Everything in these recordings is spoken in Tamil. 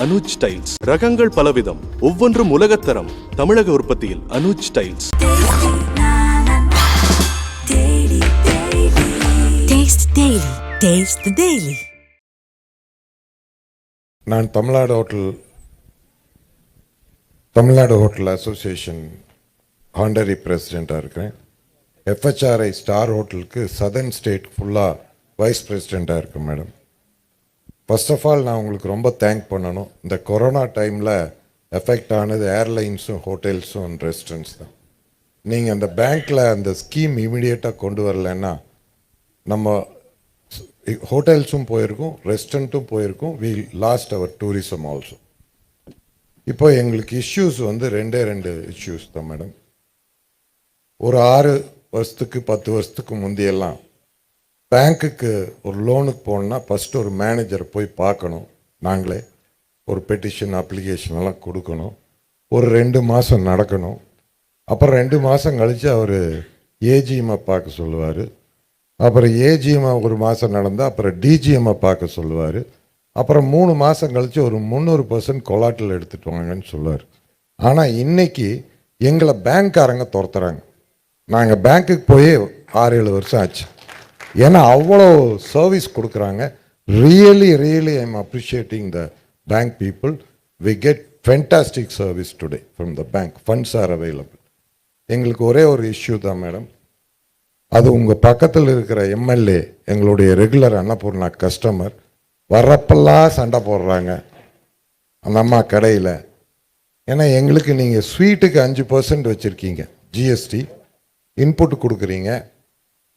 அனுஜ் டைல்ஸ். ரகங்கள் பலவிதம். ஒவ்வொன்றும் உலகத்தரம் தமிழக உற்பத்தியில் அனுஜ் டைல்ஸ். நான் Tamil Nadu hotel Tamil Nadu hotel association honorary பிரசிடெண்ட்டாக இருக்கிறேன். எஃப்ஹெச்ஆர்ஐ ஸ்டார் ஹோட்டலுக்கு சதர்ன் ஸ்டேட் ஃபுல்லாக வைஸ் பிரசிடெண்ட்டாக இருக்கேன் மேடம் ஃபர்ஸ்ட் ஆஃப் ஆல் நான் உங்களுக்கு ரொம்ப தேங்க் பண்ணணும். இந்த கொரோனா டைமில் எஃபெக்ட் ஆனது ஏர்லைன்ஸும் ஹோட்டல்ஸும் அண்ட் ரெஸ்டாரண்ட்ஸ் தான். நீங்கள் அந்த பேங்க்கில் அந்த ஸ்கீம் இமீடியட்டாக கொண்டு வரலைன்னா நம்ம ஹோட்டல்ஸும் போயிருக்கோம் ரெஸ்டாரண்ட்டும் போயிருக்கோம். We lost our tourism also இப்போ எங்களுக்கு இஷ்யூஸ் வந்து ரெண்டே ரெண்டு இஷ்யூஸ் தான் மேடம் ஒரு ஆறு வருஷத்துக்கு பத்து வருஷத்துக்கு முந்தியெல்லாம் பேங்க்குக்கு ஒரு லோனுக்கு போகணுன்னா ஃபஸ்ட்டு ஒரு மேனேஜரை போய் பார்க்கணும். நாங்களே ஒரு பெட்டிஷன் அப்ளிகேஷன் எல்லாம் கொடுக்கணும். ஒரு ரெண்டு மாதம் நடக்கணும். அப்புறம் ரெண்டு மாதம் கழித்து அவர் ஏஜிஎம்மை பார்க்க சொல்லுவார். அப்புறம் ஏஜிஎம்ஐ ஒரு மாதம் நடந்தால் அப்புறம் டிஜிஎம்ஐ பார்க்க சொல்லுவார். அப்புறம் மூணு மாதம் கழித்து ஒரு முந்நூறு பர்சன்ட் கொலாட்டில் எடுத்துகிட்டு வாங்கன்னு சொல்லுவார். ஆனால் இன்றைக்கி எங்களை பேங்க்காரங்க துரத்துறாங்க. நாங்கள் பேங்க்குக்கு போய் ஆறு ஏழு வருஷம் ஆச்சு. ஏன்னா அவ்வளோ சர்வீஸ் கொடுக்குறாங்க. Really really I am appreciating the bank people we get fantastic service today from the bank funds are available எங்களுக்கு ஒரே ஒரு இஷ்யூ தான் மேடம் அது உங்கள் பக்கத்தில் இருக்கிற எம்எல்ஏ எங்களுடைய ரெகுலர் அன்னபூர்ணா கஸ்டமர் வர்றப்பெல்லாம் சண்டை போடுறாங்க. அந்த அம்மா கடையில். ஏன்னா எங்களுக்கு நீங்கள் ஸ்வீட்டுக்கு அஞ்சு பர்சன்ட் வச்சுருக்கீங்க. ஜிஎஸ்டி இன்புட் கொடுக்குறீங்க.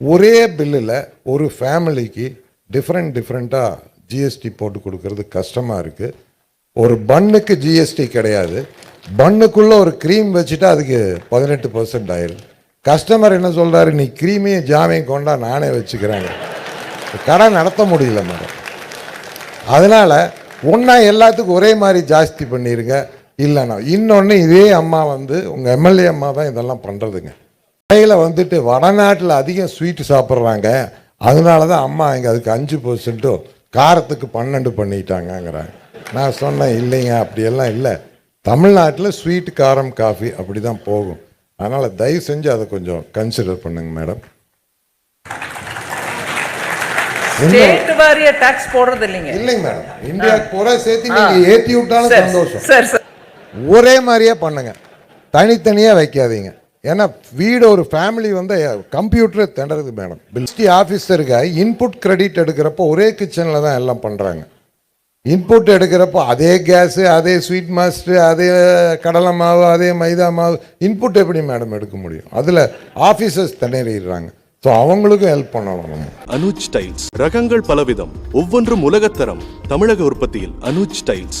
ஒரே பில்லில் ஒரு ஃபேமிலிக்கு டிஃப்ரெண்ட் டிஃப்ரெண்ட்டாக ஜிஎஸ்டி போட்டு கொடுக்கறது கஷ்டமாக இருக்குது ஒரு பன்னுக்கு ஜிஎஸ்டி கிடையாது. பன்னுக்குள்ளே ஒரு க்ரீம் வச்சுட்டா அதுக்கு பதினெட்டு பர்சன்ட் ஆயிடுது கஸ்டமர் என்ன சொல்கிறாரு நீ க்ரீமையும் ஜாமையும் கொண்டா நானே வச்சுக்கிறேங்க. கடை நடத்த முடியல மேடம். அதனால் ஒன்றா எல்லாத்துக்கும் ஒரே மாதிரி ஜாஸ்தி பண்ணிடுங்க இல்லைண்ணா இன்னொன்று இதே அம்மா வந்து உங்கள் எம்எல்ஏ அம்மா தான் இதெல்லாம் பண்ணுறதுங்க கடையில் வந்துட்டு வடநாட்டில் அதிகம் ஸ்வீட் சாப்பிட்றாங்க. அதனால தான் அம்மா இங்கே அதுக்கு அஞ்சு பர்சன்ட்டும் காரத்துக்கு பன்னெண்டு பண்ணிட்டாங்கங்கிறாங்க. நான் சொன்னேன் இல்லைங்க அப்படியெல்லாம் இல்லை. தமிழ்நாட்டில் ஸ்வீட் காரம் காஃபி அப்படி தான் போகும். அதனால் தயவு செஞ்சு அதை கொஞ்சம் கன்சிடர் பண்ணுங்க மேடம் இல்லைங்க. மேடம் இந்தியாவுக்கு பூரா சேர்த்து நீங்கள் ஏற்றி விட்டாலும் சந்தோஷம். ஒரே மாதிரியே பண்ணுங்க. தனித்தனியாக வைக்காதீங்க. ஏன்னா வீடு ஒரு ஃபேமிலி வந்து கம்ப்யூட்டரே திண்டறது மேடம் பில்ஸ்டி ஆஃபீஸருக்கு இன்புட் கிரெடிட் எடுக்கிறப்போ ஒரே கிச்சனில் தான் எல்லாம் பண்ணுறாங்க இன்புட் எடுக்கிறப்போ அதே கேஸு அதே ஸ்வீட் மாஸ்டர் அதே கடலை மாவு அதே மைதா மாவு இன்புட் எப்படி மேடம் எடுக்க முடியும்? அதில் ஆஃபீஸர்ஸ் திணறிடுறாங்க. ஸோ அவங்களுக்கும் ஹெல்ப் பண்ணணும் அனுஜ் டைல்ஸ் ரகங்கள் பலவிதம். ஒவ்வொன்றும் உலகத்தரம். தமிழக உற்பத்தியில் Anuj tiles